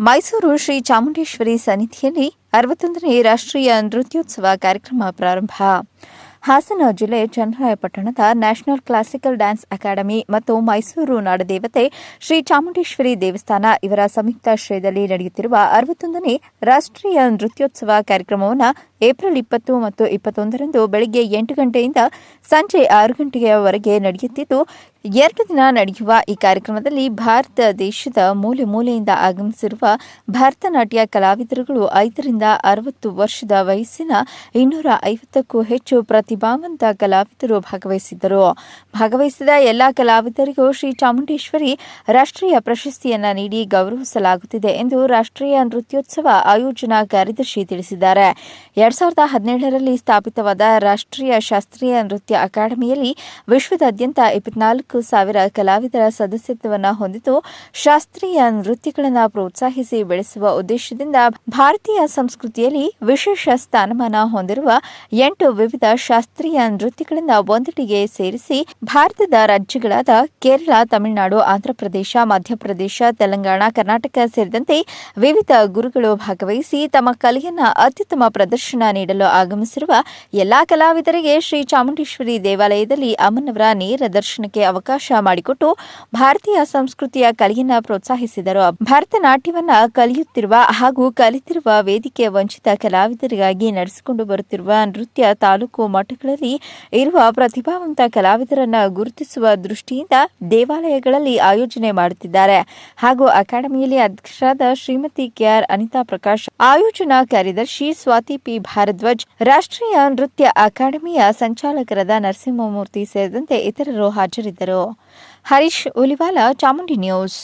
ಮೈಸೂರು ಶ್ರೀ ಚಾಮುಂಡೇಶ್ವರಿ ಸನ್ನಿಧಿಯಲ್ಲಿ ಅರವತ್ತೊಂದನೇ ರಾಷ್ಟ್ರೀಯ ನೃತ್ಯೋತ್ಸವ ಕಾರ್ಯಕ್ರಮ ಪ್ರಾರಂಭ. ಹಾಸನ ಜಿಲ್ಲೆ ಚನ್ನರಾಯಪಟ್ಟಣದ ನ್ಯಾಷನಲ್ ಕ್ಲಾಸಿಕಲ್ ಡ್ಯಾನ್ಸ್ ಅಕಾಡೆಮಿ ಮತ್ತು ಮೈಸೂರು ನಾಡದೇವತೆ ಶ್ರೀ ಚಾಮುಂಡೇಶ್ವರಿ ದೇವಸ್ಥಾನ ಇವರ ಸಂಯುಕ್ತಾಶ್ರಯದಲ್ಲಿ ನಡೆಯುತ್ತಿರುವ ಅರವತ್ತೊಂದನೇ ರಾಷ್ಟ್ರೀಯ ನೃತ್ಯೋತ್ಸವ ಕಾರ್ಯಕ್ರಮವನ್ನು ಏಪ್ರಿಲ್ ಇಪ್ಪತ್ತು ಮತ್ತು ಇಪ್ಪತ್ತೊಂದರಂದು ಬೆಳಗ್ಗೆ ಎಂಟು ಗಂಟೆಯಿಂದ ಸಂಜೆ ಆರು ಗಂಟೆಯವರೆಗೆ ನಡೆಯುತ್ತಿದ್ದು ಎರಡು ದಿನ ನಡೆಯುವ ಈ ಕಾರ್ಯಕ್ರಮದಲ್ಲಿ ಭಾರತ ದೇಶದ ಮೂಲೆ ಮೂಲೆಯಿಂದ ಆಗಮಿಸಿರುವ ಭರತನಾಟ್ಯ ಕಲಾವಿದರುಗಳು ಐದರಿಂದ ಅರವತ್ತು ವರ್ಷದ ವಯಸ್ಸಿನ ಇನ್ನೂರ ಐವತ್ತಕ್ಕೂ ಹೆಚ್ಚು ಪ್ರತಿಭಾವಂತ ಕಲಾವಿದರು ಭಾಗವಹಿಸಿದ್ದರು. ಭಾಗವಹಿಸಿದ ಎಲ್ಲ ಕಲಾವಿದರಿಗೂ ಶ್ರೀ ಚಾಮುಂಡೇಶ್ವರಿ ರಾಷ್ಟ್ರೀಯ ಪ್ರಶಸ್ತಿಯನ್ನು ನೀಡಿ ಗೌರವಿಸಲಾಗುತ್ತಿದೆ ಎಂದು ರಾಷ್ಟ್ರೀಯ ನೃತ್ಯೋತ್ಸವ ಆಯೋಜನಾ ಕಾರ್ಯದರ್ಶಿ ತಿಳಿಸಿದ್ದಾರೆ. ಎರಡ್ ಸಾವಿರದ ಹದಿನೇಳರಲ್ಲಿ ಸ್ಥಾಪಿತವಾದ ರಾಷ್ಟ್ರೀಯ ಶಾಸ್ತ್ರೀಯ ನೃತ್ಯ ಅಕಾಡೆಮಿಯಲ್ಲಿ ವಿಶ್ವದಾದ್ಯಂತ ಇಪ್ಪತ್ನಾಲ್ಕು ಸಾವಿರ ಕಲಾವಿದರ ಸದಸ್ಯತ್ವವನ್ನು ಹೊಂದಿದ್ದು ಶಾಸ್ತ್ರೀಯ ನೃತ್ಯಗಳನ್ನು ಪ್ರೋತ್ಸಾಹಿಸಿ ಬೆಳೆಸುವ ಉದ್ದೇಶದಿಂದ ಭಾರತೀಯ ಸಂಸ್ಕೃತಿಯಲ್ಲಿ ವಿಶೇಷ ಸ್ಥಾನಮಾನ ಹೊಂದಿರುವ ಎಂಟು ವಿವಿಧ ಶಾಸ್ತ್ರೀಯ ನೃತ್ಯಗಳನ್ನು ಒಂದೆಡೆಗೆ ಸೇರಿಸಿ ಭಾರತದ ರಾಜ್ಯಗಳಾದ ಕೇರಳ, ತಮಿಳುನಾಡು, ಆಂಧ್ರಪ್ರದೇಶ, ಮಧ್ಯಪ್ರದೇಶ, ತೆಲಂಗಾಣ, ಕರ್ನಾಟಕ ಸೇರಿದಂತೆ ವಿವಿಧ ಗುರುಗಳು ಭಾಗವಹಿಸಿ ತಮ್ಮ ಕಲೆಯನ್ನು ಅತ್ಯುತ್ತಮ ಪ್ರದರ್ಶನ ನೀಡಲು ಆಗಮಿಸಿರುವ ಎಲ್ಲಾ ಕಲಾವಿದರಿಗೆ ಶ್ರೀ ಚಾಮುಂಡೇಶ್ವರಿ ದೇವಾಲಯದಲ್ಲಿ ಅಮ್ಮನವರ ನೇರ ದರ್ಶನಕ್ಕೆ ಅವಕಾಶ ಮಾಡಿಕೊಟ್ಟು ಭಾರತೀಯ ಸಂಸ್ಕೃತಿಯ ಕಲೆಯನ್ನ ಪ್ರೋತ್ಸಾಹಿಸಿದರು. ಭರತನಾಟ್ಯವನ್ನ ಕಲಿಯುತ್ತಿರುವ ಹಾಗೂ ಕಲಿತಿರುವ ವೇದಿಕೆ ವಂಚಿತ ಕಲಾವಿದರಿಗಾಗಿ ನಡೆಸಿಕೊಂಡು ಬರುತ್ತಿರುವ ನೃತ್ಯ ತಾಲೂಕು ಮಠಗಳಲ್ಲಿ ಇರುವ ಪ್ರತಿಭಾವಂತ ಕಲಾವಿದರನ್ನ ಗುರುತಿಸುವ ದೃಷ್ಟಿಯಿಂದ ದೇವಾಲಯಗಳಲ್ಲಿ ಆಯೋಜನೆ ಮಾಡುತ್ತಿದ್ದಾರೆ. ಹಾಗೂ ಅಕಾಡೆಮಿಯಲ್ಲಿ ಅಧ್ಯಕ್ಷರಾದ ಶ್ರೀಮತಿ ಕೆಆರ್ ಅನಿತಾ ಪ್ರಕಾಶ್ ಆಯೋಜನಾ ಕಾರ್ಯದರ್ಶಿ ಸ್ವಾತಿ ಪಿ. ಭಾರದ್ವಾಜ್, ರಾಷ್ಟ್ರೀಯ ನೃತ್ಯ ಅಕಾಡೆಮಿಯ ಸಂಚಾಲಕರಾದ ನರಸಿಂಹಮೂರ್ತಿ ಸೇರಿದಂತೆ ಇತರರು ಹಾಜರಿದ್ದರು. ಹರೀಶ್ ಉಲಿವಾಲ, ಚಾಮುಂಡಿ ನ್ಯೂಸ್.